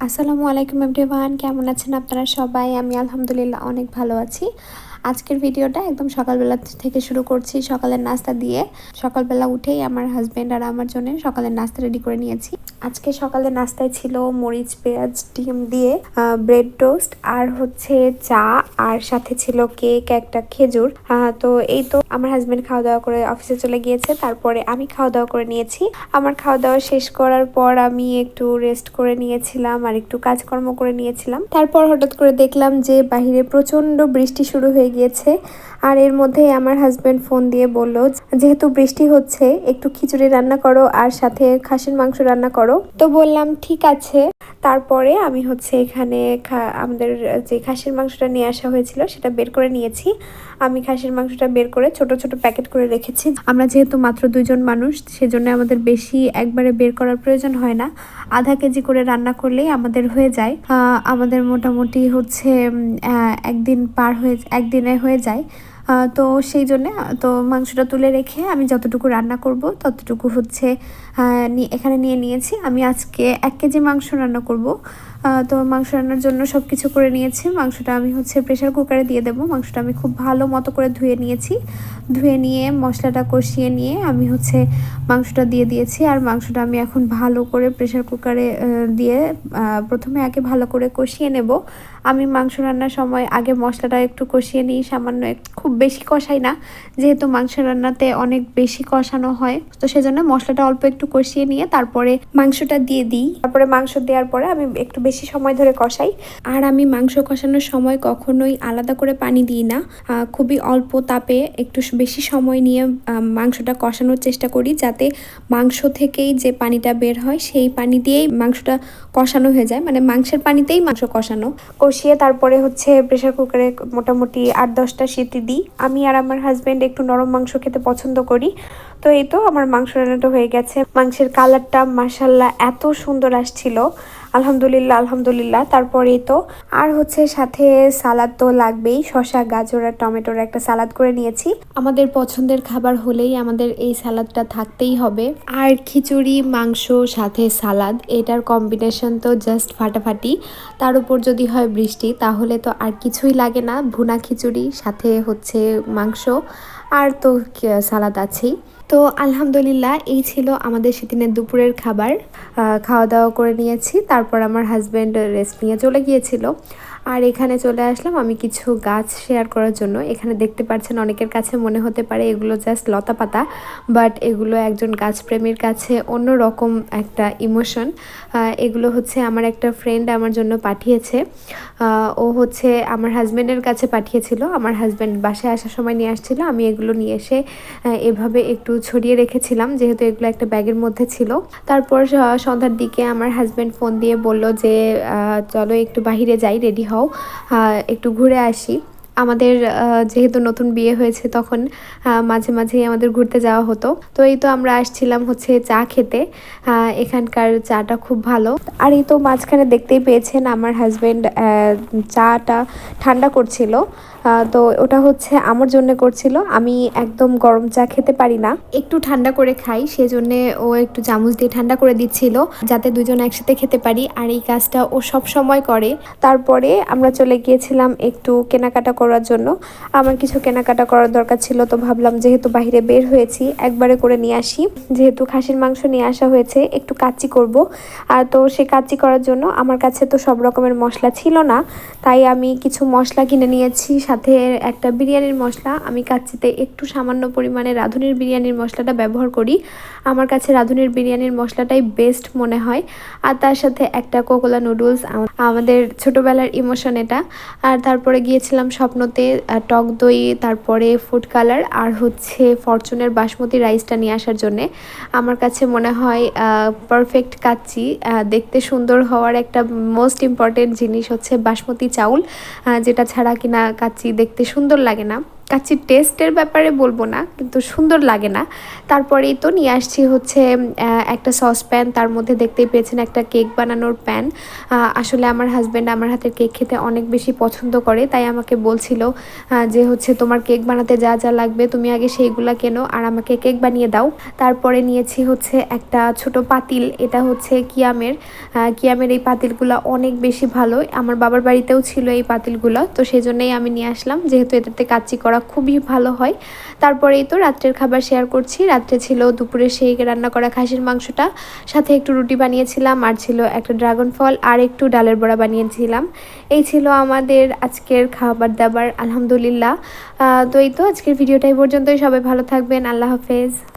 আসসালামু আলাইকুম এভরিওয়ান কেমন আছেন আপনারা সবাই? আমি আলহামদুলিল্লাহ অনেক ভালো আছি। আজকের ভিডিওটা একদম সকালবেলা থেকে শুরু করছি, সকালের নাস্তা দিয়ে। সকালবেলা উঠেই আমার হাজব্যান্ড আর আমার জন্য সকালের নাস্তা রেডি করে নিয়েছি। আজকে সকালের নাস্তায় ছিল মরিচ, পেঁয়াজ, ডিম দিয়ে ব্রেড টোস্ট আর হচ্ছে চা আর সাথে ছিল কেক একটা খেজুর। তো এই তো আমার হাজব্যান্ড খাওয়া দাওয়া করে অফিসে চলে গিয়েছে, তারপরে আমি খাওয়া দাওয়া করে নিয়েছি। আমার খাওয়া দাওয়া শেষ করার পর আমি একটু রেস্ট করে নিয়েছিলাম আর একটু কাজকর্ম করে নিয়েছিলাম। তারপর হঠাৎ করে দেখলাম যে বাহিরে প্রচণ্ড বৃষ্টি শুরু হয়ে গিয়েছে। আর এর মধ্যেই আমার হাজব্যান্ড ফোন দিয়ে বলল, যেহেতু বৃষ্টি হচ্ছে, একটু খিচুড়ি রান্না করো আর সাথে খাসির মাংস রান্না করো। তো বললাম, ঠিক আছে। তারপরে আমি হচ্ছে এখানে আমাদের যে খাসির মাংসটা নিয়ে আসা হয়েছিল, সেটা বের করে নিয়েছি। আমি খাসির মাংসটা বের করে ছোট ছোট প্যাকেট করে রেখেছি। আমরা যেহেতু মাত্র দুজন মানুষ, সেজন্য আমাদের বেশি একবারে বের করার প্রয়োজন হয় না। আধা কেজি করে রান্না করলেই আমাদের হয়ে যায়। আমাদের মোটামুটি হচ্ছে একদিন পার হয়ে, একদিনে হয়ে যায়। তো সেই জন্য তো মাংসটা তুলে রেখে আমি যতটুকু রান্না করব, ততটুকু হচ্ছে এখানে নিয়ে নিয়েছি। আমি আজকে এক কেজি মাংস রান্না করব। তো মাংস রান্নার জন্য সব কিছু করে নিয়েছি। মাংসটা আমি হচ্ছে প্রেশার কুকারে দিয়ে দেবো। মাংসটা আমি খুব ভালো মতো করে ধুয়ে নিয়েছি। ধুয়ে নিয়ে মশলাটা কষিয়ে নিয়ে আমি হচ্ছে মাংসটা দিয়ে দিয়েছি। আর মাংসটা আমি এখন ভালো করে প্রেশার কুকারে দিয়ে প্রথমে আগে ভালো করে কষিয়ে নেব। আমি মাংস রান্নার সময় আগে মশলাটা একটু কষিয়ে নিই, সামান্য খুব বেশি কষাই না, যেহেতু মাংস রান্নাতে অনেক বেশি কষানো হয়। তো সেজন্য মশলাটা অল্প একটু কষিয়ে নিয়ে তারপরে মাংসটা দিয়ে দিই। তারপরে মাংস দেওয়ার পরে আমি একটু বেশি সময় ধরে কষাই। আর আমি মাংস কষানোর সময় কখনোই আলাদা করে পানি দিই না। খুবই অল্প তাপে একটু বেশি সময় নিয়ে মাংসটা কষানোর চেষ্টা করি যাতে মাংস থেকেই যে পানিটা বের হয় সেই পানি দিয়েই মাংসটা কষানো হয়ে যায়। মানে মাংসের পানিতেই মাংস কষানো। কষিয়ে তারপরে হচ্ছে প্রেশার কুকারে মোটামুটি আট দশটা সিটি দিই। আমি আর আমার হাজব্যান্ড একটু নরম মাংস খেতে পছন্দ করি। তো এই তো আমার মাংস রান্নাটা হয়ে গেছে। মাংসের কালারটা মাসাল্লাহ এত সুন্দর আসছিল। আলহামদুলিল্লাহ আলহামদুলিল্লাহ। তারপরেই তো আর হচ্ছে সাথে সালাদ তো লাগবেই। শসা, গাজর আর টমেটোর একটা সালাদ করে নিয়েছি। আমাদের পছন্দের খাবার হলেই আমাদের এই সালাদটা থাকতেই হবে। আর খিচুড়ি, মাংস, সাথে সালাদ, এটার কম্বিনেশন তো জাস্ট ফাটাফাটি। তার উপর যদি হয় বৃষ্টি, তাহলে তো আর কিছুই লাগে না। ভুনা খিচুড়ি, সাথে হচ্ছে মাংস, আর তো সালাদ আছেই। তো আলহামদুলিল্লাহ, এই ছিল আমাদের সেদিনের দুপুরের খাবার। খাওয়া দাওয়া করে নিয়েছি, তারপর আমার হাজব্যান্ড রেস্ট নিয়ে চলে গিয়েছিল। আর এখানে চলে আসলাম আমি কিছু গাছ শেয়ার করার জন্য। এখানে দেখতে পাচ্ছেন অনেকের কাছে মনে হতে পারে এগুলো জাস্ট লতা পাতা বাট এগুলো একজন গাছপ্রেমীর কাছে অন্য রকম একটা ইমোশন এগুলো হচ্ছে আমার একটা ফ্রেন্ড আমার জন্য পাঠিয়েছে। ও হচ্ছে আমার হাজব্যান্ডের কাছে পাঠিয়েছিল। আমার হাজব্যান্ড বাসায় আসার সময় নিয়ে আসছিল। আমি এগুলো নিয়ে এসে এভাবে একটু ছড়িয়ে রেখেছিলাম, যেহেতু এগুলো একটা ব্যাগের মধ্যে ছিল। তারপর সন্ধ্যার দিকে আমার হাজব্যান্ড ফোন দিয়ে বলল যে চলো একটু বাহিরে যাই রেডি হও একটু ঘুরে আসি। আমাদের যেহেতু নতুন বিয়ে হয়েছে তখন মাঝে মাঝেই আমাদের ঘুরতে যাওয়া হতো। তো এই তো আমরা আসছিলাম হচ্ছে চা খেতে। এখানকার চাটা খুব ভালো। আর এই তো মাঝখানে দেখতেই পেয়েছেন আমার হাজব্যান্ড চাটা ঠান্ডা করছিল। তো ওটা হচ্ছে আমার জন্য করছিল। আমি একদম গরম চা খেতে পারি না। একটু ঠান্ডা করে খাই, সেজন্য ও একটু চামচ দিয়ে ঠান্ডা করে দিচ্ছিল, যাতে দুজন একসাথে খেতে পারি। আর এই কাজটা ও সব সময় করে। তারপরে আমরা চলে গিয়েছিলাম একটু কেনাকাটা করার জন্য। আমার কিছু কেনাকাটা করার দরকার ছিল, তো ভাবলাম যেহেতু বাইরে বের হয়েছি, একবারে করে নিয়ে আসি। যেহেতু খাসির মাংস নিয়ে আসা হয়েছে, একটু কাচ্চি করব। আর তো সে কাচ্চি করার জন্য আমার কাছে তো সব রকমের মশলা ছিল না, তাই আমি কিছু মশলা কিনে নিয়েছি সাথে একটা বিরিয়ানির মশলা। আমি কাচ্চিতে একটু সামান্য পরিমাণে রাঁধুনির বিরিয়ানির মশলাটা ব্যবহার করি। আমার কাছে রাঁধুনির বিরিয়ানির মশলাটাই বেস্ট মনে হয়। আর তার সাথে একটা কোকোলা নুডলস আমাদের ছোটোবেলার ইমোশন এটা। আর তারপরে গিয়েছিলাম স্বপ্নতে টক দই, তারপরে ফুড কালার আর হচ্ছে ফরচুনের বাসমতি রাইসটা নিয়ে আসার জন্যে। আমার কাছে মনে হয় পারফেক্ট কাচ্চি। দেখতে সুন্দর হওয়ার একটা মোস্ট ইম্পর্টেন্ট জিনিস হচ্ছে বাসমতি চাউল যেটা ছাড়া কিনা কাচ্চি দেখতে সুন্দর লাগে না। কাচ্চির টেস্টের ব্যাপারে বলব না, কিন্তু সুন্দর লাগে না। তারপরেই তো নিয়ে আসছি হচ্ছে একটা সস প্যান তার মধ্যে দেখতেই পেয়েছেন একটা কেক বানানোর প্যান আসলে আমার হাজব্যান্ড আমার হাতের কেক খেতে অনেক বেশি পছন্দ করে, তাই আমাকে বলছিল যে হচ্ছে তোমার কেক বানাতে যা যা লাগবে তুমি আগে সেইগুলা কেনো, আর আমাকে কেক বানিয়ে দাও। তারপরে নিয়েছি হচ্ছে একটা ছোট পাতিল, এটা হচ্ছে কিয়ামের। কিয়ামের এই পাতিলগুলো অনেক বেশি ভালো। আমার বাবার বাড়িতেও ছিল এই পাতিলগুলো, তো সেই জন্যই আমি নিয়ে আসলাম, যেহেতু এটাতে কাচ্চি করা খুবই ভালো হয়। তারপরেই তো রাত্রের খাবার শেয়ার করছি। রাত্রে ছিল দুপুরে সেই রান্না করা খাসির মাংসটা। সাথে একটু রুটি বানিয়েছিলাম, আর ছিল একটা ড্রাগন ফল আর একটু ডালের বড়া বানিয়েছিলাম। এই ছিল আমাদের আজকের খাবার দাবার, আলহামদুলিল্লাহ। তো এই তো আজকের ভিডিওটা এই পর্যন্তই। সবাই ভালো থাকবেন। আল্লাহ হাফেজ।